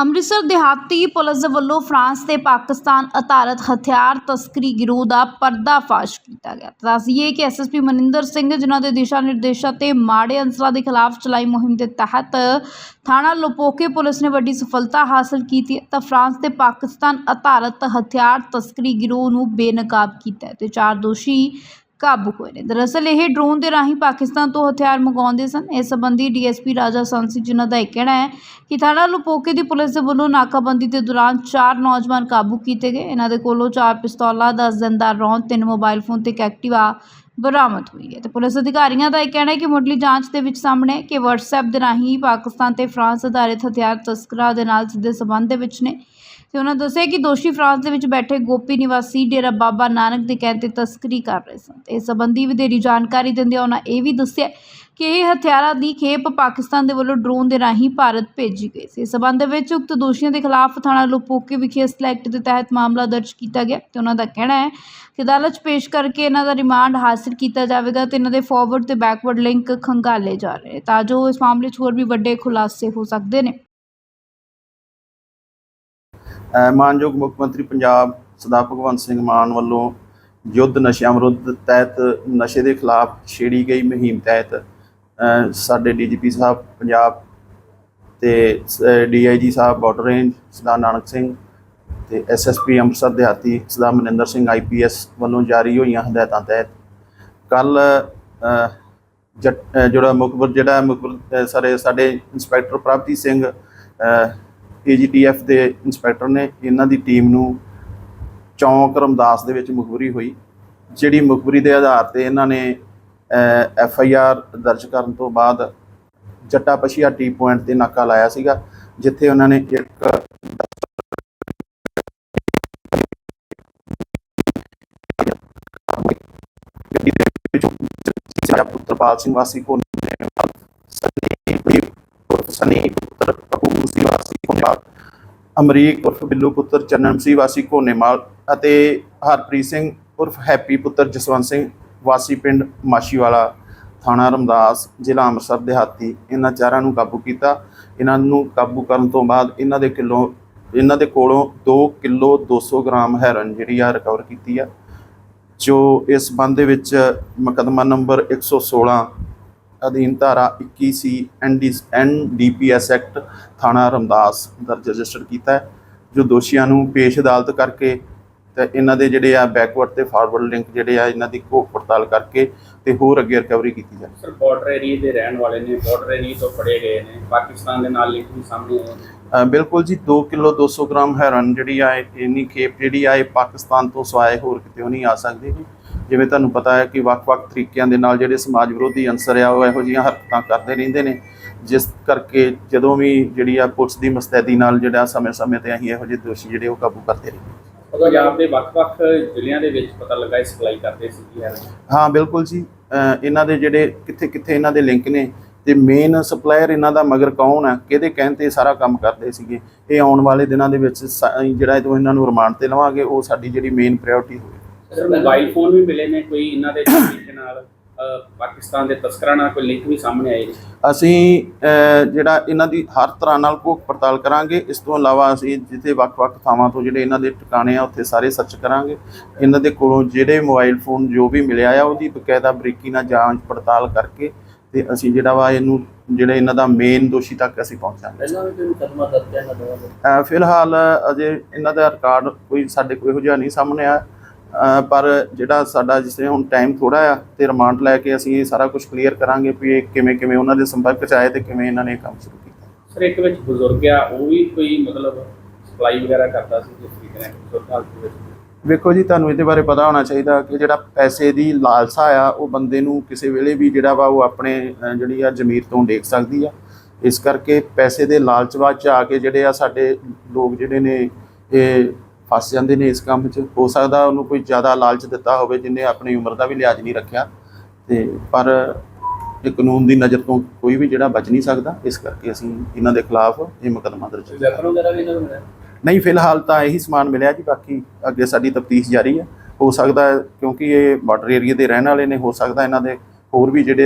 ਅੰਮ੍ਰਿਤਸਰ ਦਿਹਾਤੀ ਪੁਲਿਸ ਵੱਲੋਂ ਫਰਾਂਸ ਤੇ ਪਾਕਿਸਤਾਨ ਅਧਾਰਤ ਹਥਿਆਰ ਤਸਕਰੀ ਗਿਰੋਹ ਦਾ ਪਰਦਾਫਾਸ਼ ਕੀਤਾ ਗਿਆ। ਦੱਸੀਏ ਕਿ ਐਸਐਸਪੀ ਮਨਿੰਦਰ ਸਿੰਘ, ਜਿਨ੍ਹਾਂ ਦੇ ਦਿਸ਼ਾ ਨਿਰਦੇਸ਼ਾਂ ਤੇ ਮਾੜੇ ਅੰਸਰਾਂ ਦੇ ਖਿਲਾਫ ਚਲਾਈ ਮੁਹਿੰਮ ਦੇ ਤਹਿਤ ਥਾਣਾ ਲੋਪੋਕੇ ਪੁਲਿਸ ਨੇ ਵੱਡੀ ਸਫਲਤਾ ਹਾਸਲ ਕੀਤੀ ਹੈ ਤਾਂ ਫਰਾਂਸ ਤੇ ਪਾਕਿਸਤਾਨ ਅਧਾਰਤ ਹਥਿਆਰ ਤਸਕਰੀ ਗਿਰੋਹ ਨੂੰ ਬੇਨਕਾਬ ਕੀਤਾ ਹੈ। ਤੇ ਚਾਰ ਦੋਸ਼ੀ ਕਾਬੂ ਹੋਏ ਨੇ। ਦਰਅਸਲ ਇਹ ਡਰੋਨ ਦੇ ਰਾਹੀਂ ਪਾਕਿਸਤਾਨ ਤੋਂ ਹਥਿਆਰ ਮੰਗਵਾਉਂਦੇ ਸਨ। ਇਸ ਸੰਬੰਧੀ ਡੀਐਸਪੀ ਰਾਜਾ ਸੰਸੀ ਜਿਨ੍ਹਾਂ ਦਾ ਇਹ ਕਹਿਣਾ ਹੈ ਕਿ ਥਾਣਾ ਲੁਪੋਕੇ ਦੀ ਪੁਲਿਸ ਦੇ ਵੱਲੋਂ ਨਾਕਾਬੰਦੀ ਦੇ ਦੌਰਾਨ ਚਾਰ ਨੌਜਵਾਨ ਕਾਬੂ ਕੀਤੇ ਗਏ। ਇਹਨਾਂ ਦੇ ਕੋਲੋਂ ਚਾਰ ਪਿਸਤੌਲਾਂ 10 ਜ਼ਿੰਦਾ ਰੌਂਦ ਤਿੰਨ ਮੋਬਾਈਲ ਫੋਨ ਤੇ ਇੱਕ ਐਕਟਿਵਾ ਬਰਾਮਦ ਹੋਈ ਹੈ। ਤੇ ਪੁਲਿਸ ਅਧਿਕਾਰੀਆਂ ਦਾ ਇਹ ਕਹਿਣਾ ਹੈ ਕਿ ਮੁੱਢਲੀ ਜਾਂਚ ਦੇ ਵਿੱਚ ਸਾਹਮਣੇ ਹੈ ਕਿ WhatsApp ਦੇ ਰਾਹੀਂ ਪਾਕਿਸਤਾਨ ਤੇ ਫਰਾਂਸ ਅਧਾਰਿਤ ਹਥਿਆਰ ਤਸਕਰਾਂ ਦੇ ਨਾਲ ਸਿੱਧੇ ਸੰਬੰਧ ਦੇ ਵਿੱਚ ਨੇ। ਤੇ ਉਹਨਾਂ ਦੱਸਿਆ ਕਿ ਦੋਸ਼ੀ ਫਰਾਂਸ ਦੇ ਵਿੱਚ ਬੈਠੇ ਗੋਪੀ ਨਿਵਾਸੀ ਡੇਰਾ ਬਾਬਾ ਨਾਨਕ ਦੇ ਕਹਿਣ ਤੇ ਤਸਕਰੀ ਕਰ ਰਹੇ ਸਨ। ਤੇ ਇਸ ਸੰਬੰਧੀ ਵਧੇਰੀ ਜਾਣਕਾਰੀ ਦਿੰਦਿਆਂ ਉਹਨਾਂ ਇਹ ਵੀ ਦੱਸਿਆ ਕਿ ਇਹ ਹਥਿਆਰਾਂ ਦੀ ਖੇਪ ਪਾਕਿਸਤਾਨ ਦੇ ਵੱਲੋਂ ਡਰੋਨ ਦੇ ਰਾਹੀਂ ਭਾਰਤ ਭੇਜੀ ਗਈ ਸੀ। ਇਸ ਸੰਬੰਧ ਵਿੱਚ ਉਕਤ ਦੋਸ਼ੀਆਂ ਦੇ ਖਿਲਾਫ ਥਾਣਾ ਲੋਪੋਕੇ ਵਿਖੇ ਇਸ ਦੇ ਤਹਿਤ ਮਾਮਲਾ ਦਰਜ ਕੀਤਾ ਗਿਆ ਤੇ ਉਹਨਾਂ ਦਾ ਕਹਿਣਾ ਹੈ ਕਿ ਅਦਾਲਤ 'ਚ ਪੇਸ਼ ਕਰਕੇ ਇਹਨਾਂ ਦਾ ਰਿਮਾਂਡ ਹਾਸਲ ਕੀਤਾ ਜਾਵੇਗਾ ਤੇ ਇਹਨਾਂ ਦੇ ਫਾਰਵਰਡ ਤੇ ਬੈਕਵਰਡ ਲਿੰਕ ਖੰਗਾਲੇ ਜਾ ਰਹੇ ਤਾਂ ਜੋ ਇਸ ਮਾਮਲੇ 'ਚ ਹੋਰ ਵੀ ਵੱਡੇ ਖੁਲਾਸੇ ਹੋ ਸਕਦੇ ਨੇ। ਮਾਨਯੋਗ ਮੁੱਖ ਮੰਤਰੀ ਪੰਜਾਬ ਸਰਦਾਰ ਭਗਵੰਤ ਸਿੰਘ ਮਾਨ ਵੱਲੋਂ ਯੁੱਧ ਨਸ਼ਿਆਂ ਵਿਰੁੱਧ ਤਹਿਤ ਨਸ਼ੇ ਦੇ ਖਿਲਾਫ ਛੇੜੀ ਗਈ ਮੁਹਿੰਮ ਤਹਿਤ ਸਾਡੇ ਡੀਜੀਪੀ ਸਾਹਿਬ ਪੰਜਾਬ ਤੇ ਡੀਆਈਜੀ ਸਾਹਿਬ ਬਾਰਡਰ ਰੇਂਜ ਸਰਦਾਰ ਨਾਨਕ ਸਿੰਘ ਤੇ ਐਸਐਸਪੀ ਅੰਮ੍ਰਿਤਸਰ ਦਿਹਾਤੀ, ਸਰਦਾਰ ਮਨਿੰਦਰ ਸਿੰਘ ਆਈਪੀਐਸ ਵੱਲੋਂ ਜਾਰੀ ਹੋਈਆਂ ਹਦਾਇਤਾਂ ਤਹਿਤ ਕੱਲ ਜਿਹੜਾ ਮੁਖਬਰ ਜਿਹੜਾ ਮੁਖਬਰ ਸਾਰੇ ਸਾਡੇ ਇੰਸਪੈਕਟਰ ਪ੍ਰਭਤੀ ਸਿੰਘ ਏਜੀਟੀਐਫ ਦੇ ਇੰਸਪੈਕਟਰ ਨੇ ਇਹਨਾਂ ਦੀ ਟੀਮ ਨੂੰ ਚੌਂਕ ਰਮਦਾਸ ਦੇ ਵਿੱਚ ਮੁਖਬਰੀ ਹੋਈ, ਜਿਹੜੀ ਮੁਖਬਰੀ ਦੇ ਆਧਾਰ ਤੇ ਇਹਨਾਂ ਨੇ ਐਫ ਆਈ ਆਰ ਦਰਜ ਕਰਨ ਤੋਂ ਬਾਅਦ ਜੱਟਾ ਪਸ਼ੀਆ ਟੀ ਪੁਆਇੰਟ ਤੇ ਨਾਕਾ ਲਾਇਆ ਸੀਗਾ, ਜਿੱਥੇ ਉਹਨਾਂ ਨੇ ਇੱਕ ਗੱਡੀ ਸਾਡਾ ਪੁੱਤਰਪਾਲ ਸਿੰਘ ਵਾਸੀ ਕੋ ਸਨੀ ਪੁੱਤਰ ਕਪੂਰ ਸੀ ਵਾਸੀ ਕੋਨੇਵਾਲ ਅਮਰੀਕ ਉਰਫ ਬਿੱਲੂ ਪੁੱਤਰ ਚੰਨਨ ਸਿੰਘ ਵਾਸੀ ਕੋਨੇਵਾਲ ਅਤੇ ਹਰਪ੍ਰੀਤ ਸਿੰਘ ਉਰਫ ਹੈਪੀ ਪੁੱਤਰ ਜਸਵੰਤ ਸਿੰਘ ਵਾਸੀ ਪਿੰਡ ਮਾਸ਼ੀਵਾਲਾ ਥਾਣਾ ਰਮਦਾਸ, ਜ਼ਿਲ੍ਹਾ ਅੰਮ੍ਰਿਤਸਰ, ਦਿਹਾਤੀ। ਇਹਨਾਂ ਚਾਰਾਂ ਨੂੰ ਕਾਬੂ ਕੀਤਾ। ਇਹਨਾਂ ਨੂੰ ਕਾਬੂ ਕਰਨ ਤੋਂ ਬਾਅਦ ਇਹਨਾਂ ਦੇ ਕਿਲੋ ਇਹਨਾਂ ਦੇ ਕੋਲੋਂ 2 ਕਿਲੋ 200 ਗ੍ਰਾਮ ਹੈਰਨ ਜਿਹੜੀ ਆ ਰਿਕਵਰ ਕੀਤੀ ਆ, ਜੋ ਇਸ ਸੰਬੰਧ ਦੇ ਵਿੱਚ ਮੁਕੱਦਮਾ ਨੰਬਰ 116 ਅਧੀਨ ਧਾਰਾ 21 ਸੀ ਐਨਡੀਪੀਐਸ ਐਕਟ ਥਾਣਾ ਰਮਦਾਸ ਦਰਜ ਰਜਿਸਟਰ ਕੀਤਾ ਹੈ, ਜੋ ਦੋਸ਼ੀਆਂ ਨੂੰ ਪੇਸ਼ ਅਦਾਲਤ ਕਰਕੇ ਤੇ ਇਹਨਾਂ ਦੇ ਜਿਹੜੇ ਆ ਬੈਕਵਰਡ ਤੇ ਫਾਰਵਰਡ ਲਿੰਕ ਜਿਹੜੇ ਆ ਇਹਨਾਂ ਦੀ ਘੋਖ ਪੜਤਾਲ ਕਰਕੇ ਤੇ ਹੋਰ ਅੱਗੇ ਰਿਕਵਰੀ ਕੀਤੀ ਜਾਵੇ। ਸਰ ਬਾਰਡਰ ਏਰੀਏ ਦੇ ਰਹਿਣ ਵਾਲੇ ਨੇ ਬਾਰਡਰ ਏਰੀਏ ਤੋਂ ਫੜੇ ਗਏ ਨੇ ਪਾਕਿਸਤਾਨ ਦੇ ਨਾਲ ਲਿੰਕ ਵੀ ਸਾਹਮਣੇ ਬਿਲਕੁਲ ਜੀ 2 ਕਿਲੋ 200 ਗ੍ਰਾਮ ਹੈਰਨ ਜਿਹੜੀ ਆ ਇੰਨੀ ਖੇਪ ਜਿਹੜੀ ਆ ਇਹ ਪਾਕਿਸਤਾਨ ਤੋਂ ਸਵਾਏ ਹੋਰ ਕਿਤੇ ਨਹੀਂ ਆ ਸਕਦੀ। ਜਿਵੇਂ ਤੁਹਾਨੂੰ ਪਤਾ ਹੈ ਕਿ ਵੱਖ-ਵੱਖ ਤਰੀਕਿਆਂ ਦੇ ਨਾਲ ਜਿਹੜੇ ਸਮਾਜ ਵਿਰੋਧੀ ਅੰਸਰ ਆ ਉਹ ਇਹੋ ਜਿਹੀਆਂ ਹਰਕਤਾਂ ਕਰਦੇ ਰਹਿੰਦੇ ਨੇ। ਜਿਸ ਕਰਕੇ ਜਦੋਂ ਵੀ ਜਿਹੜੀ ਆ ਪੁਲਿਸ ਦੀ ਮੁਸਤੈਦੀ ਨਾਲ ਜਿਹੜਾ ਸਮੇਂ-ਸਮੇਂ ਤੇ ਅਸੀਂ ਇਹੋ ਜਿਹੇ ਦੋਸ਼ੀ ਜਿਹੜੇ ਉਹ ਕਾਬੂ ਕਰਦੇ ਰਹਿੰਦੇ ਪੰਜਾਬ ਦੇ ਵੱਖ-ਵੱਖ ਜ਼ਿਲ੍ਹਿਆਂ ਦੇ ਵਿੱਚ ਪਤਾ ਲੱਗਾ ਇਹ ਸਪਲਾਈ ਕਰਦੇ ਸੀ ਹੈ? ਹਾਂ ਬਿਲਕੁਲ ਜੀ। ਇਹਨਾਂ ਦੇ ਜਿਹੜੇ ਕਿੱਥੇ-ਕਿੱਥੇ ਇਹਨਾਂ ਦੇ ਲਿੰਕ ਨੇ ਤੇ ਮੇਨ ਸਪਲਾਇਰ ਇਹਨਾਂ ਦਾ ਮਗਰ ਕੌਣ ਹੈ ਕਿਹਦੇ ਕਹਿਣ ਤੇ ਸਾਰਾ ਕੰਮ ਕਰਦੇ ਸੀਗੇ? ਇਹ ਆਉਣ ਵਾਲੇ ਦਿਨਾਂ ਦੇ ਵਿੱਚ ਜਿਹੜਾ ਇਹ ਤੋਂ ਇਹਨਾਂ ਨੂੰ ਰਿਮਾਂਡ ਤੇ ਲਵਾਂਗੇ ਉਹ ਸਾਡੀ ਜਿਹੜੀ ਮੇਨ ਪ੍ਰਾਇੋਰਟੀ ਹੋਵੇ ਸਰ ਮੋਬਾਈਲ ਫੋਨ ਵੀ ਮਿਲੇ ਨੇ ਕੋਈ ਇਹਨਾਂ ਦੇ ਨਾਲ ਪਾਕਿਸਤਾਨ ਦੇ ਤਸਕਰਾਂ ਨਾਲ ਕੋਈ ਲਿੰਕ ਵੀ ਸਾਹਮਣੇ ਆਏ ਅਸੀਂ ਜਿਹੜਾ ਇਹਨਾਂ ਦੀ ਹਰ ਤਰ੍ਹਾਂ ਨਾਲ ਭੁੱਖ ਪੜਤਾਲ ਕਰਾਂਗੇ। ਇਸ ਤੋਂ ਇਲਾਵਾ ਅਸੀਂ ਜਿੱਥੇ ਵੱਖ-ਵੱਖ ਥਾਵਾਂ ਤੋਂ ਜਿਹੜੇ ਇਹਨਾਂ ਦੇ ਟਿਕਾਣੇ ਆ ਉੱਥੇ ਸਾਰੇ ਸਰਚ ਕਰਾਂਗੇ। ਇਹਨਾਂ ਦੇ ਕੋਲੋਂ ਜਿਹੜੇ ਮੋਬਾਈਲ ਫੋਨ ਜੋ ਵੀ ਮਿਲਿਆ ਆ ਉਹਦੀ ਬਕਾਇਦਾ ਬਰੀਕੀ ਨਾਲ ਜਾਂਚ ਪੜਤਾਲ ਕਰਕੇ ਤੇ ਅਸੀਂ ਜਿਹੜਾ ਵਾ ਇਹਨੂੰ ਜਿਹੜੇ ਇਹਨਾਂ ਦਾ ਮੇਨ ਦੋਸ਼ੀ ਤੱਕ ਅਸੀਂ ਪਹੁੰਚਾਂਗੇ। ਪਹਿਲਾਂ ਵੀ ਕੋਈ ਮੁਕੱਦਮਾ ਦਰਜ ਹੈ ਨਾ ਦੋਵਾਂ ਅ, ਫਿਲਹਾਲ ਅਜੇ ਇਹਨਾਂ ਦਾ ਰਿਕਾਰਡ ਕੋਈ ਸਾਡੇ ਕੋਲ ਇਹੋ ਜਿਹਾ ਨਹੀਂ ਸਾਹਮਣੇ ਆ ਪਰ ਜਿਹੜਾ ਸਾਡਾ ਜਿਸ ਤਰ੍ਹਾਂ ਹੁਣ ਟਾਈਮ ਥੋੜਾ ਆ ਤੇ ਰਿਮਾਂਡ ਲੈ ਕੇ ਅਸੀਂ ਇਹ ਸਾਰਾ ਕੁਝ ਕਲੀਅਰ ਕਰਾਂਗੇ ਵੀ ਇਹ ਕਿਵੇਂ ਕਿਵੇਂ ਉਹਨਾਂ ਦੇ ਸੰਪਰਕ ਚ ਆਏ ਤੇ ਕਿਵੇਂ ਇਹਨਾਂ ਨੇ ਕੰਮ ਸ਼ੁਰੂ ਕੀਤਾ। ਸਰ ਇੱਕ ਵਿੱਚ ਬਜ਼ੁਰਗ ਆ ਉਹ ਵੀ ਕੋਈ ਮਤਲਬ ਸਪਲਾਈ ਵਗੈਰਾ ਕਰਦਾ ਸੀ ਜਿਸ ਤਰੀਕੇ ਨਾਲ ਬਜ਼ੁਰਗ ਹਾਲਤ ਦੇ ਵਿੱਚ? ਵੇਖੋ ਜੀ ਤੁਹਾਨੂੰ ਇਹਦੇ ਬਾਰੇ ਪਤਾ ਹੋਣਾ ਚਾਹੀਦਾ ਕਿ ਜਿਹੜਾ ਪੈਸੇ ਦੀ ਲਾਲਸਾ ਆ ਉਹ ਬੰਦੇ ਨੂੰ ਕਿਸੇ ਵੇਲੇ ਵੀ ਜਿਹੜਾ ਵਾ ਉਹ ਆਪਣੇ ਜਿਹੜੀ ਆ ਜ਼ਮੀਰ ਤੋਂ ਡੇਕ ਸਕਦੀ ਆ। ਇਸ ਕਰਕੇ ਪੈਸੇ ਦੇ ਲਾਲਚ ਵਿੱਚ ਆ ਕੇ ਜਿਹੜੇ ਆ ਸਾਡੇ ਲੋਕ ਜਿਹੜੇ ਨੇ ਇਹ ਫਸ ਜਾਂਦੇ ਨੇ ਇਸ ਕੰਮ 'ਚ। ਹੋ ਸਕਦਾ ਉਹਨੂੰ ਕੋਈ ਜ਼ਿਆਦਾ ਲਾਲਚ ਦਿੱਤਾ ਹੋਵੇ ਜਿਨੇ ਆਪਣੀ ਉਮਰ ਦਾ ਵੀ ਲਿਹਾਜ਼ ਨਹੀਂ ਰੱਖਿਆ। ਤੇ ਪਰ ਇਹ ਕਾਨੂੰਨ ਦੀ ਨਜ਼ਰ ਤੋਂ ਕੋਈ ਵੀ ਜਿਹੜਾ ਬਚ ਨਹੀਂ ਸਕਦਾ ਇਸ ਕਰਕੇ ਅਸੀਂ ਇਹਨਾਂ ਦੇ ਖਿਲਾਫ ਇਹ ਮੁਕੱਦਮਾ ਦਰਜ ਕੀਤਾ। ਨਹੀਂ ਫਿਲਹਾਲ ਤਾਂ ਇਹੀ ਸਮਾਨ ਮਿਲਿਆ ਜੀ ਬਾਕੀ ਅੱਗੇ ਸਾਡੀ ਤਫਤੀਸ਼ ਜਾਰੀ ਹੈ। ਹੋ ਸਕਦਾ ਕਿਉਂਕਿ ਇਹ ਬਾਰਡਰ ਏਰੀਆ ਦੇ ਰਹਿਣ ਵਾਲੇ ਨੇ ਹੋ ਸਕਦਾ ਇਹਨਾਂ ਦੇ ਹੋਰ ਵੀ ਜਿਹੜੇ